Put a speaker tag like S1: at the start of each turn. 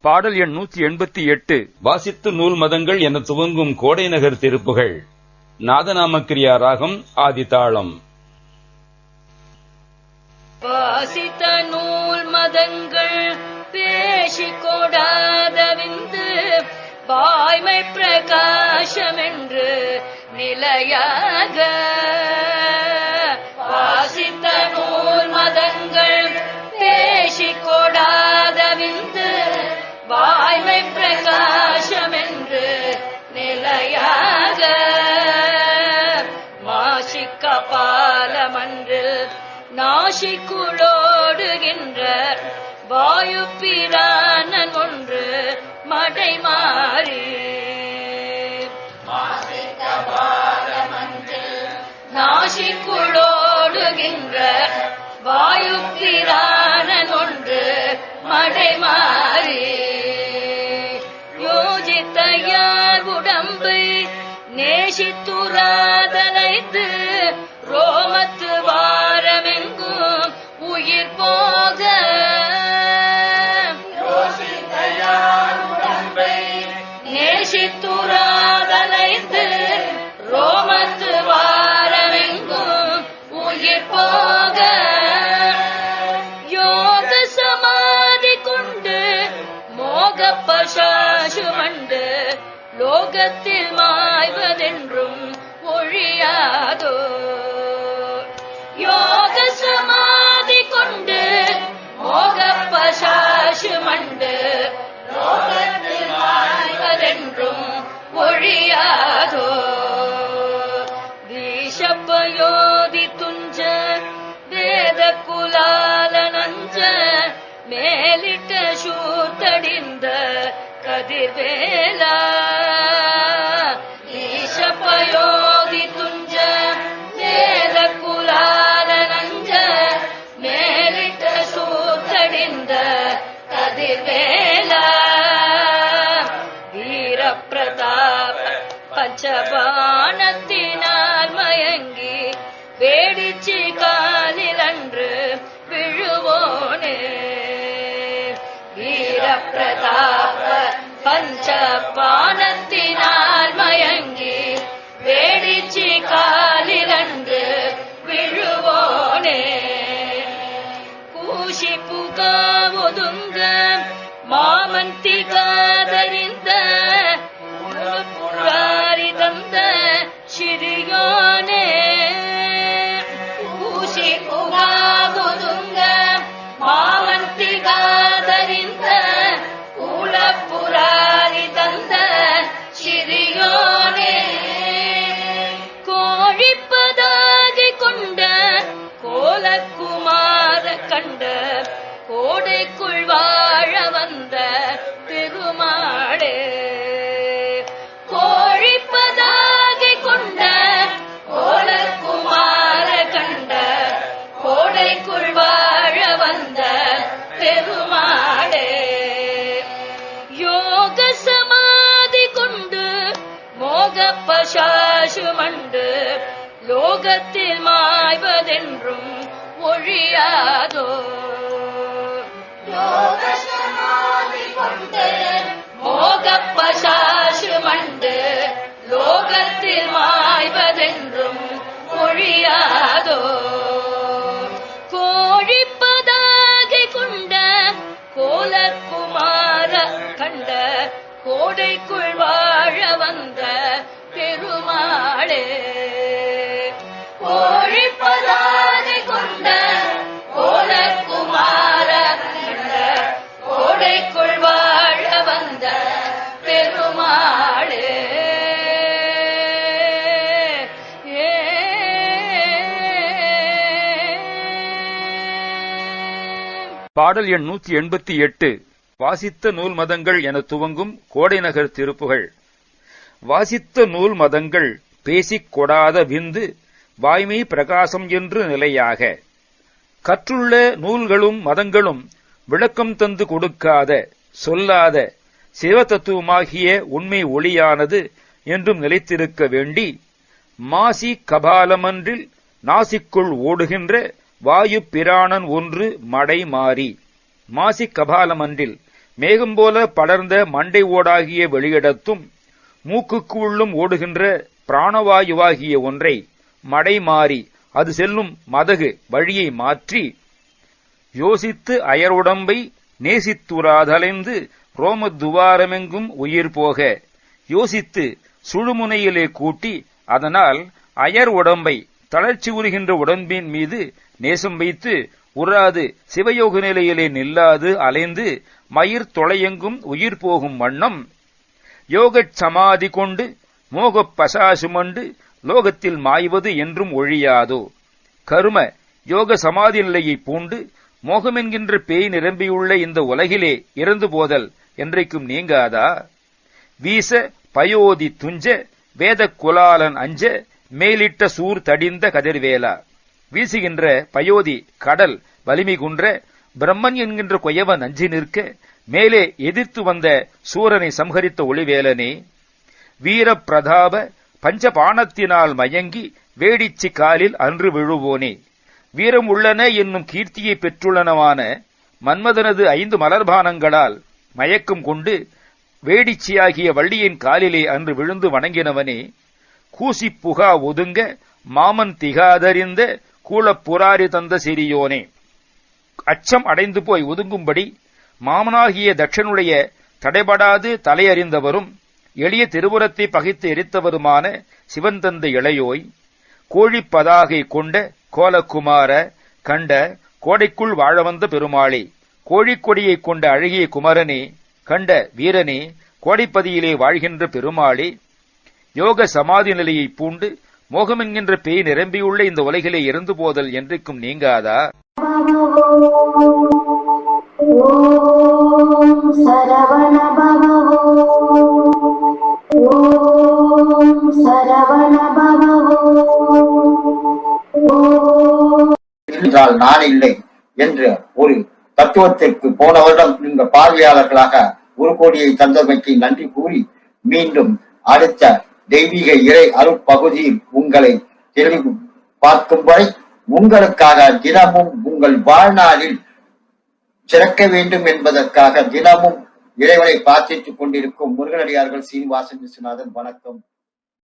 S1: பாடல் எண் நூத்தி எண்பத்தி எட்டு வாசித்து நூல் மதங்கள் என துவங்கும் கோடை நகர் திருப்புகள். நாதநாமக்கிரியா ராகம் ஆதிதாளம்.
S2: வாசித்த நூல் மதங்கள் பேசிக்கொடா வாய்மை பிரகாசமென்று நிலையாக. வாசித்த நூல் மதங்கள் பேசிக் கொடாத வாய்மை பிரகாசமென்று நிலையாக. மாசிக்க பாலமன்றில் நாசிக்குளோடுகின்ற வாயு பிரானன் உலகின்ற வாயு பிரானன் ஒன்று மடை மாறி. யோசித்த யார் உடம்பை நேசித்துராதலைத்து லோகத்தில் மாய்வதென்றும் ஒழியாதோ? யோக சமாதி கொண்டு மோக பசாசு மண்டு லோகத்தில் மாய்வதென்றும் ஒழியாதோ? வீஷப்பயோதி துஞ்ச வேத குலால நஞ்ச மேலிட்ட கதிர்வேலா ஈஷப்பயோதி துஞ்ச வேத குலால நஞ்ச மேலிட்ட சூத்தடிந்த கதிர்வேலா வீரப்பிரதாப பஞ்சபானத்தினால் மயங்கி வேடிச்சி காலில் அன்று விழுவோனே. வீரப்பிரதாப பஞ்ச பானத்தினால் மயங்கி வேடிச்சி காலிலந்து விழுவோனே. கூஷி புகா ஒதுங்க மாமந்தி காதறிந்த கண்டு கோடைக்குள் வாழ வந்த பெருமாளே. கோழிப்பதாகி கொண்ட கோலக்குமார கண்ட கோடைக்குள் வாழ வந்த பெருமாளே. யோக சமாதி கொண்டு மோக பசாசு மண்டு லோகத்தில் மாய்வதென்றும் ஒழியா மாய்வதென்றும் மொழியாதோ கோழிப்பதாக கொண்ட கோலக்குமார கண்ட கோடைக்குள் வாழ வந்த பெருமாளே
S1: பாடல் எண் நூற்றி எண்பத்தி எட்டு வாசித்த நூல் மதங்கள் என துவங்கும் கோடை நகர் திருப்புகள். வாசித்த நூல் மதங்கள் பேசிக் கொடாத விந்து வாய்மை பிரகாசம் என்று நிலையாக. கற்றுள்ள நூல்களும் மதங்களும் விளக்கம் தந்து கொடுக்காத சொல்லாத சிவதத்துவமாகிய உண்மை ஒளியானது என்றும் நிலைத்திருக்க வேண்டி மாசி கபாலமன்றில் நாசிக்குள் ஓடுகின்ற வாயு பிராணன் ஒன்று மடை மாறி. மாசி கபாலமன்றில் மேகம்போல படர்ந்த மண்டை ஓடாகிய வெளியிடத்தும் மூக்குக்கு உள்ளும் ஓடுகின்ற பிராணவாயுவாகிய ஒன்றை மடை மாறி அது செல்லும் மதகு வழியை மாற்றி யோசித்து அயருடம்பை நேசித்துராதலைந்து ரோம துவாரமெங்கும் உயிர் போக யோசித்து சுழுமுனையிலே கூட்டி அதனால் அயர் உடம்பை தளர்ச்சி உறுகின்ற உடம்பின் மீது நேசம் வைத்து உறாது சிவயோக நிலையிலே நில்லாது அலைந்து மயிர் தொலையெங்கும் உயிர் போகும் வண்ணம். யோகச் சமாதி கொண்டு மோகப் பசாசுமண்டு லோகத்தில் மாய்வது என்றும் ஒழியாதோ? கரும யோக சமாதி நிலையை பூண்டு மோகமென்கின்ற பேய் நிரம்பியுள்ள இந்த உலகிலே இறந்து போதல் என்றைக்கும் நீங்காதா? வீச பயோதி துஞ்ச வேத குலாலன் அஞ்ச மேலிட்ட சூர் தடிந்த கதிர்வேலா. வீசுகின்ற பயோதி கடல் வலிமை குன்ற பிரம்மன் என்கின்ற கொயவன் அஞ்சி நிற்க மேலே எதிர்த்து வந்த சூரனை சம்ஹரித்த ஒளிவேலனே. வீர பிரதாப பஞ்சபாணத்தினால் மயங்கி வேடிச்சி காலில் அன்று விழுவோனே. வீரம் உள்ளன என்னும் கீர்த்தியை பெற்றுள்ளனவான மன்மதனது ஐந்து மலர்பானங்களால் மயக்கம் கொண்டு வேடிச்சியாகிய வள்ளியின் காலிலே அன்று விழுந்து வணங்கினவனே. கூசி புகா ஒதுங்க மாமன் திகாதறிந்த கூலப்புராரி தந்த சிறியோனே. அச்சம் அடைந்து போய் ஒதுங்கும்படி மாமனாகிய தட்சனுடைய தடைபடாது தலையறிந்தவரும் எளிய திருபுரத்தை பகைத்து எரித்தவருமான சிவன் தந்த இளையோய் கோழிப்பதாகை கொண்ட கோலக்குமார கண்ட கோடைக்குள் வாழ வந்த பெருமாளே கோழிக்கொடியைக் கொண்ட அழகிய குமரனே கண்ட வீரனே கோடைப்பதியிலே வாழ்கின்ற பெருமாளே யோக சமாதி நிலையை பூண்டு மோகமென்கின்ற பேய் நிரம்பியுள்ள இந்த உலகிலே இறந்து போதல் என்றைக்கும் நீங்காதா?
S3: என்றால் நான் இல்லை என்ற ஒரு தத்துவத்திற்கு போன வருடம் இந்த பார்வையாளர்களாக ஒரு கோடியை தந்தமைக்கு நன்றி கூறி மீண்டும் அடுத்த தெய்வீக இறை அருட்பகுதியில் உங்களை தெளிவு பார்க்கும் வரை உங்களுக்காக தினமும் உங்கள் வாழ்நாளில் சிறக்க வேண்டும் என்பதற்காக தினமும் இறைவனை பிரார்த்தித்துக் கொண்டிருக்கும் முருகனடியார்கள் சீனிவாசன் விஸ்வநாதன். வணக்கம்.